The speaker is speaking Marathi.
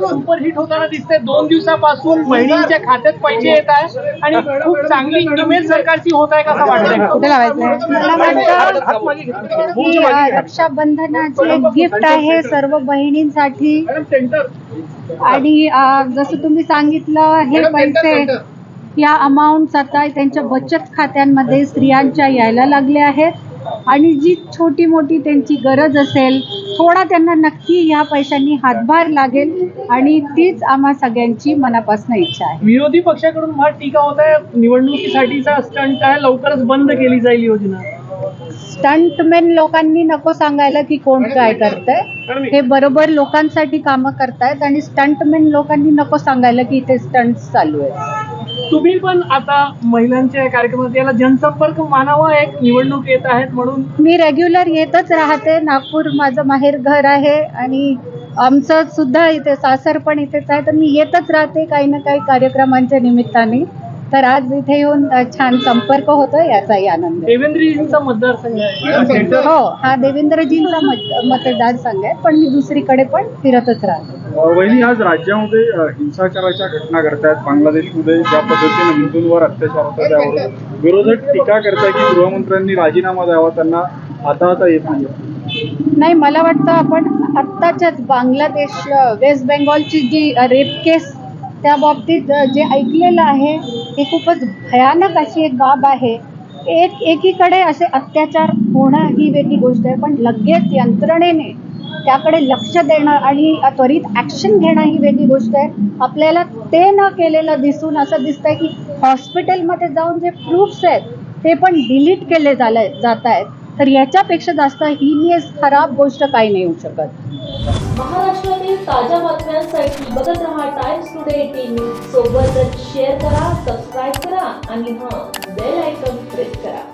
सुपरहिट होताना दिसतंय. दोन दिवसापासून बहिणींच्या खात्यात पैसे येत आहे आणि खूप चांगली इमेज सरकारची होत आहे कसं वाटतंय? कुठे लावायचंय मला वाटतं की अ, रक्षाबंधनाची एक गिफ्ट आहे सर्व बहिणींसाठी. आणि अ, जसं तुम्ही सांगितलं हे पैसे या अमाऊंट आता त्यांच्या बचत खात्यांमध्ये स्त्रियांच्या यायला लागले आहेत. आणि जी छोटी मोठी त्यांची गरज असेल थोडा त्यांना नक्की ह्या पैशांनी हातभार लागेल आणि तीच आम्हा सगळ्यांची मनापासून इच्छा आहे. विरोधी पक्षाकडून फार टीका होत आहे. निवडणुकीसाठीचा स्टंट आहे. लवकरच बंद केली जाईल योजना. स्टंटमेन लोकांनी नको सांगायला की कोण काय करतंय. हे बरोबर लोकांसाठी कामं करतायत आणि स्टंटमेन लोकांनी नको सांगायला की इथे स्टंट चालू आहे तुम्ही पण आता महिलांच्या कार्यक्रमात याला जनसंपर्क मानावा एक निवडणूक येत आहेत म्हणून. मी रेग्युलर येतच राहते. नागपूर माझं माहेर घर आहे आणि आमचं सुद्धा इथे सासर पण इथेच आहे. तर मी येतच राहते काही ना काही कार्यक्रमांच्या निमित्ताने. तर आज इथे येऊन छान संपर्क होतो याचाही आनंद आहे. देवेंद्रजींचा मतदारसंघ आहे. हो हा देवेंद्रजींचा मत मतदारसंघ आहे. पण मी दुसरीकडे पण फिरतच राहते. वहिनी आज राज्यामध्ये हिंसाचाराच्या घटना घडतायत. बांगलादेशमध्ये ज्या पद्धतीने हिंदूंवर अत्याचार होतात त्यावर विरोधक टीका करताय की गृहमंत्र्यांनी राजीनामा द्यावा त्यांना आता येत नाही. नाही मला वाटतं आपण आत्ताच्याच बांगलादेश वेस्ट बेंगॉलची जी रेप केस त्या बाबतीत जे ऐकलेलं आहे हे खूपच भयानक अशी एक बाब आहे. एक एकीकडे असे अत्याचार होणं ही वेगळी गोष्ट आहे पण लगेच यंत्रणेने त्याकडे लक्ष देणं आणि त्वरित ॲक्शन घेणं ही वेगळी गोष्ट आहे. आपल्याला ते न केलेलं दिसून असं दिसतंय की हॉस्पिटलमध्ये जाऊन जे प्रूफ्स आहेत ते पण डिलीट केले झाले जात आहेत तर याच्यापेक्षा जास्त हिनियस खराब गोष्ट काही नाही होऊ शकत. महाराष्ट्रातील ताज्या बातम्यांसाठी बघत रहा टाइम्स टुडे टीव्ही सोबतच शेअर करा सबस्क्राईब करा आणि हां बेल आयकॉन प्रेस करा.